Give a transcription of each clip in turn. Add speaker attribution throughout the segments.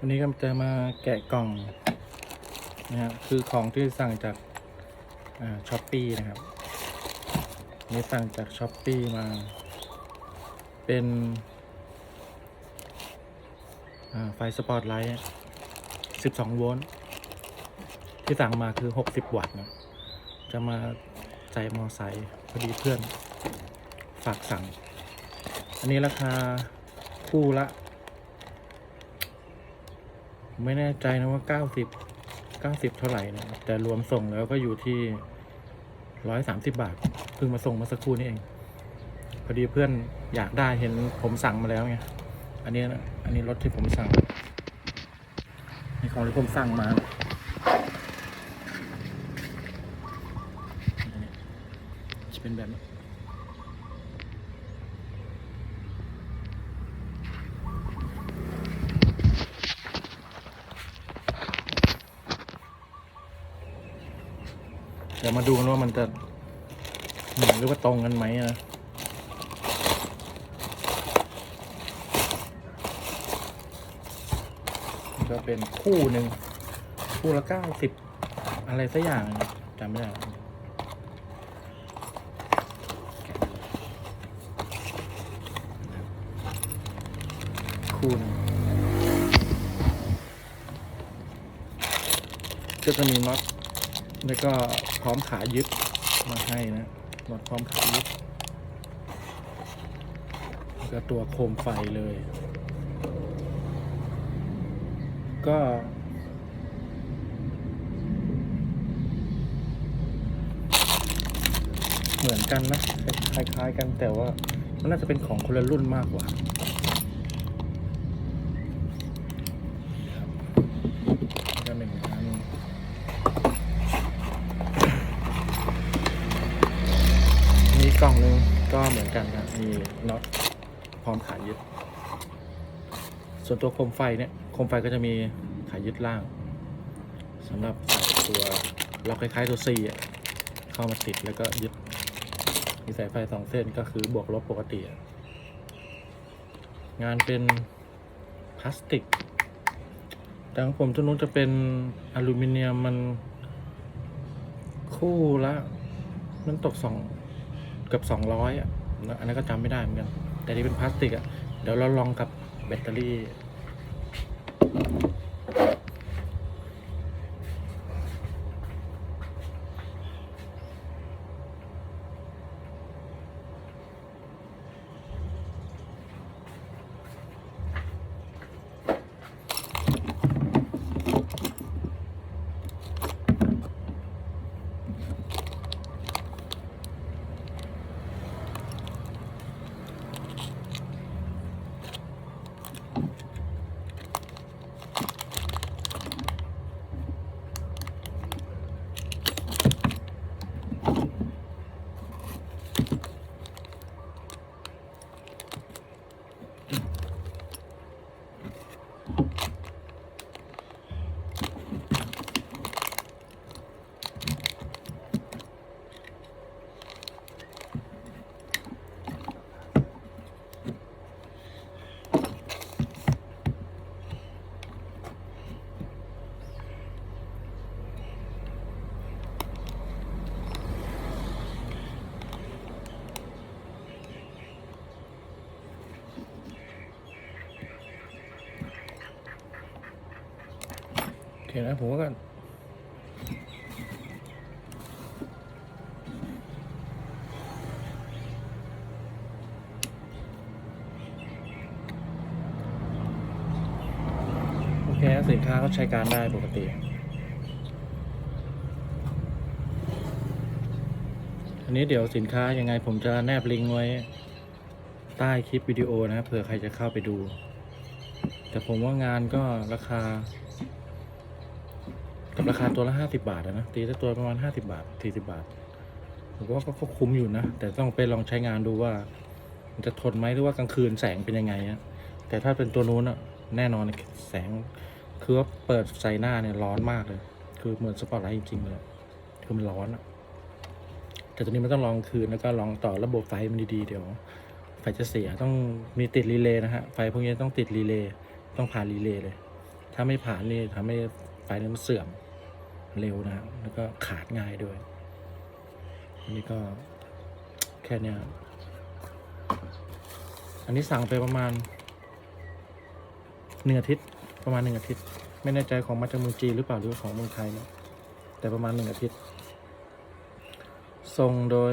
Speaker 1: วันนี้ก็จะมาแกะกล่องนะฮะคือของที่สั่งจากช้อปปี้นะครับนี่สั่งจากช้อปปี้มา เป็นไฟสปอตไลท์12 โวลต์ที่สั่งมาคือ 60 วัตต์นะจะมาใส่มอไซค์พอดีเพื่อนฝากสั่ง อันนี้ราคาคู่ละ ไม่แน่ใจนะว่า90 90เท่าไหร่นะแต่รวมส่งแล้วก็อยู่ที่130บาทเพิ่งมาส่งมาสักครู่นี้เอง พอดีเพื่อนอยากได้เห็นผมสั่งมาแล้วไงอันนี้นะอันนี้รถที่ผมสั่งนี่ของที่ผมสั่งมาจะเป็นแบบนี้ เดี๋ยวมาดูกันว่ามันจะเหมือนหรือว่าตรงกันไหมนะก็เป็นคู่หนึ่งคู่ละเก้าสิบอะไรสักอย่างจำไม่ได้คูณก็จะมีน็อต แล้วก็พร้อมขายึดมาให้นะน็อตพร้อมขายึดแล้วก็ตัวโคมไฟเลย ก็เหมือนกันนะคล้ายๆกันแต่ว่ามันน่าจะเป็นของคนละรุ่นมากกว่า ก็หนึ่งอันมีกล่องหนึ่ง ก็เหมือนกันครับ มีน็อตพร้อมขายึด ส่วนตัวโคมไฟเนี่ย โคมไฟก็จะมีขายึดล่างสำหรับใส่ตัวล็อกคล้ายๆตัว C อะเข้ามาติดแล้วก็ยึด มีสายไฟสองเส้นก็คือบวกลบปกติ งานเป็นพลาสติกแต่ของผมตัวนู้นจะเป็นอลูมิเนียมมันคู่ละมันตกสอง เกือบสองร้อยอะแล้วอันนั้นก็จำไม่ได้เหมือนกัน แต่ที่เป็นพลาสติกอะ เดี๋ยวเราลองกับแบตเตอรี่ โอเคนะผมว่าก็โอเคสินค้าเขาใช้การได้ปกติอันนี้เดี๋ยวสินค้ายังไงผมจะแนบลิงก์ไว้ใต้คลิปวิดีโอนะเผื่อใครจะเข้าไปดู แต่ผมว่างานก็ราคา กับราคาตัวละห้าสิบาทอะนะ ตีสักตัวประมาณห้าสิบาทสี่สิบาทผมว่าก็ก็คุ้มอยู่นะ แต่ต้องไปลองใช้งานดูว่า มันจะทนไหมหรือว่ากลางคืนแสงเป็นยังไงอะแต่ถ้าเป็นตัวนู้นอะแน่นอนแสงคือว่าเปิดใส่หน้าเนี่ยร้อนมากเลย คือเหมือนสปอตไลท์จริงๆเลยคือมันร้อนอะแต่ตัวนี้มันต้องลองคืนแล้วก็ลองต่อระบบไฟมันดีๆเดี๋ยวไฟจะเสียต้องมีติดรีเลย์นะฮะไฟพวกนี้ต้องติดรีเลย์ต้องผ่านรีเลย์เลย ถ้าไม่ผ่านนี่ทำให้ไฟนั้นมันเสื่อม เร็วนะครับ แล้วก็ขาดง่ายด้วย อันนี้ก็แค่นี้อันนี้สั่งไปประมาณหนึ่งอาทิตย์ ประมาณหนึ่งอาทิตย์ ไม่แน่ใจของมาจากเมืองจีนหรือเปล่าหรือของเมืองไทยเนี่ยแต่ประมาณหนึ่งอาทิตย์ส่งโดย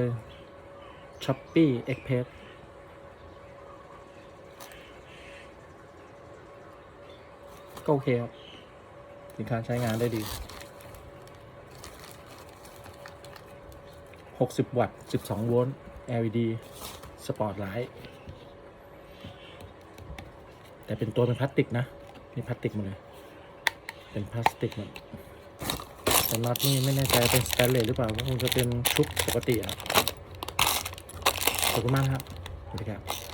Speaker 1: s h o p e e Express ก็โอเคครับ สินค้าใช้งานได้ดี 60 วัตต์ 12 โวลต์ LED สปอร์ตไลท์แต่เป็นตัวเป็นพลาสติกนะนี่พลาสติกหมดเลย เป็นพลาสติกหมดแต่น็อตนี่ไม่แน่ใจเป็นสแตนเลสหรือเปล่าก็คงจะเป็นชุบปกติอะขอบคุณมากครับสวัสดีครับ